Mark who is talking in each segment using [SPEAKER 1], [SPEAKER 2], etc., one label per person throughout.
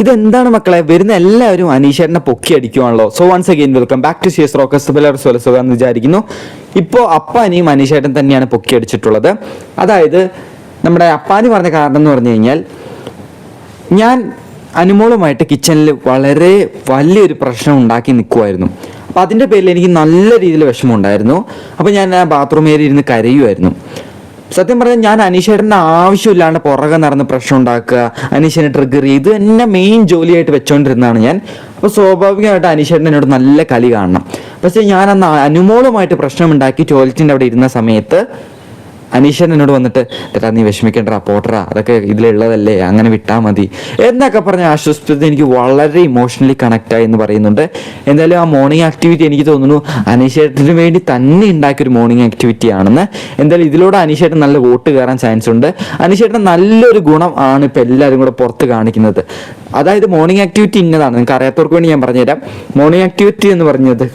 [SPEAKER 1] ഇതെന്താണ് മക്കളെ? വരുന്ന എല്ലാവരും അനീഷേട്ടനെ പൊക്കി അടിക്കുവാണല്ലോ. So once again welcome back to Shiyas rocks പിള്ളേർ സുഖം എന്ന് വിചാരിക്കുന്നു. ഇപ്പോൾ അപ്പാനിയും അനീഷേട്ടൻ തന്നെയാണ് പൊക്കി അടിച്ചിട്ടുള്ളത്. അതായത് നമ്മുടെ അപ്പാനി പറഞ്ഞ കാരണം എന്ന് പറഞ്ഞു കഴിഞ്ഞാൽ ഞാൻ അനുമോളുമായിട്ട് കിച്ചണിൽ വളരെ വലിയൊരു പ്രശ്നം ഉണ്ടാക്കി നിൽക്കുമായിരുന്നു അപ്പം അതിന്റെ പേരിൽ എനിക്ക് നല്ല രീതിയിൽ വിഷമമുണ്ടായിരുന്നു അപ്പം ഞാൻ ആ ബാത്റൂം ഏരിയ ഇരുന്ന് കരയുമായിരുന്നു സത്യം പറഞ്ഞാൽ ഞാൻ അനീഷേട്ടന്റെ ആവശ്യമില്ലാണ്ട് പുറകെ നടന്ന് പ്രശ്നം ഉണ്ടാക്കുക അനീഷേനെ ട്രിഗർ ചെയ്ത് എന്നെ മെയിൻ ജോലിയായിട്ട് വെച്ചുകൊണ്ടിരുന്നതാണ് ഞാൻ. അപ്പോൾ സ്വാഭാവികമായിട്ട് അനീഷേട്ടൻ എന്നോട് നല്ല കളി കാണണം. പക്ഷേ ഞാൻ അന്ന് അനുമോളുമായിട്ട് പ്രശ്നമുണ്ടാക്കി ടോയ്ലറ്റിന്റെ അവിടെ ഇരുന്ന സമയത്ത് അനീഷൻ എന്നോട് വന്നിട്ട് ചേട്ടാ നീ വിഷമിക്കണ്ട പോട്ടറാ അതൊക്കെ ഇതിലുള്ളതല്ലേ അങ്ങനെ വിട്ടാൽ മതി. എന്നൊക്കെ പറഞ്ഞ് ആശ്വസിച്ചത് എനിക്ക് വളരെ ഇമോഷണലി കണക്റ്റ് ആയി എന്ന് പറയുന്നുണ്ട്. എന്തായാലും ആ മോർണിംഗ് ആക്ടിവിറ്റി എനിക്ക് തോന്നുന്നു അനീഷേട്ടന് വേണ്ടി തന്നെ ഉണ്ടാക്കിയ ഒരു മോർണിംഗ് ആക്ടിവിറ്റി ആണെന്ന്. എന്തായാലും ഇതിലൂടെ അനീഷേട്ടൻ നല്ല വോട്ട് കയറാൻ ചാൻസ് ഉണ്ട്. അനീഷേട്ടൻ നല്ലൊരു ഗുണം ആണ് ഇപ്പം എല്ലാവരും കൂടെ പുറത്ത് കാണിക്കുന്നത്. അതായത് മോർണിംഗ് ആക്ടിവിറ്റി ഇന്നതാണ്. നിങ്ങൾക്ക് അറിയാത്തവർക്ക് വേണ്ടി ഞാൻ പറഞ്ഞുതരാം. മോർണിംഗ് ആക്ടിവിറ്റി എന്ന് പറഞ്ഞത്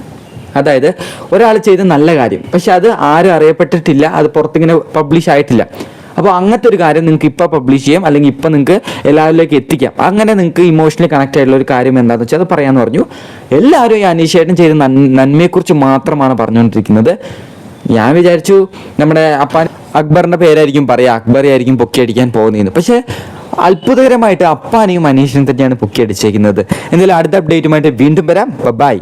[SPEAKER 1] അതായത് ഒരാൾ ചെയ്ത നല്ല കാര്യം. പക്ഷെ അത് ആരും അറിയപ്പെട്ടിട്ടില്ല അത് പുറത്തിങ്ങനെ പബ്ലിഷ് ആയിട്ടില്ല. അപ്പോൾ അങ്ങനത്തെ ഒരു കാര്യം നിങ്ങൾക്ക് ഇപ്പോൾ പബ്ലിഷ് ചെയ്യാം അല്ലെങ്കിൽ ഇപ്പോൾ നിങ്ങൾക്ക് എല്ലാവരിലേക്ക് എത്തിക്കാം. അങ്ങനെ നിങ്ങൾക്ക് ഇമോഷണലി കണക്ട് ആയിട്ടുള്ള ഒരു കാര്യം എന്താണെന്ന് വെച്ചാൽ അത് പറയാമെന്ന് പറഞ്ഞു. എല്ലാവരും ഈ അനീഷേട്ടൻ ചെയ്ത നന്മയെക്കുറിച്ച് മാത്രമാണ് പറഞ്ഞുകൊണ്ടിരിക്കുന്നത്. ഞാൻ വിചാരിച്ചു നമ്മുടെ അപ്പാൻ അക്ബറിന്റെ പേരായിരിക്കും പറയാ അക്ബറെ ആയിരിക്കും പൊക്കി അടിക്കാൻ പോകുന്നതെന്ന്. പക്ഷേ അത്ഭുതകരമായിട്ട് അപ്പാനെയും അനീഷിനും തന്നെയാണ് പൊക്കി അടിച്ചേക്കുന്നത്. എന്തായാലും അടുത്ത അപ്ഡേറ്റുമായിട്ട് വീണ്ടും വരാം. ബൈ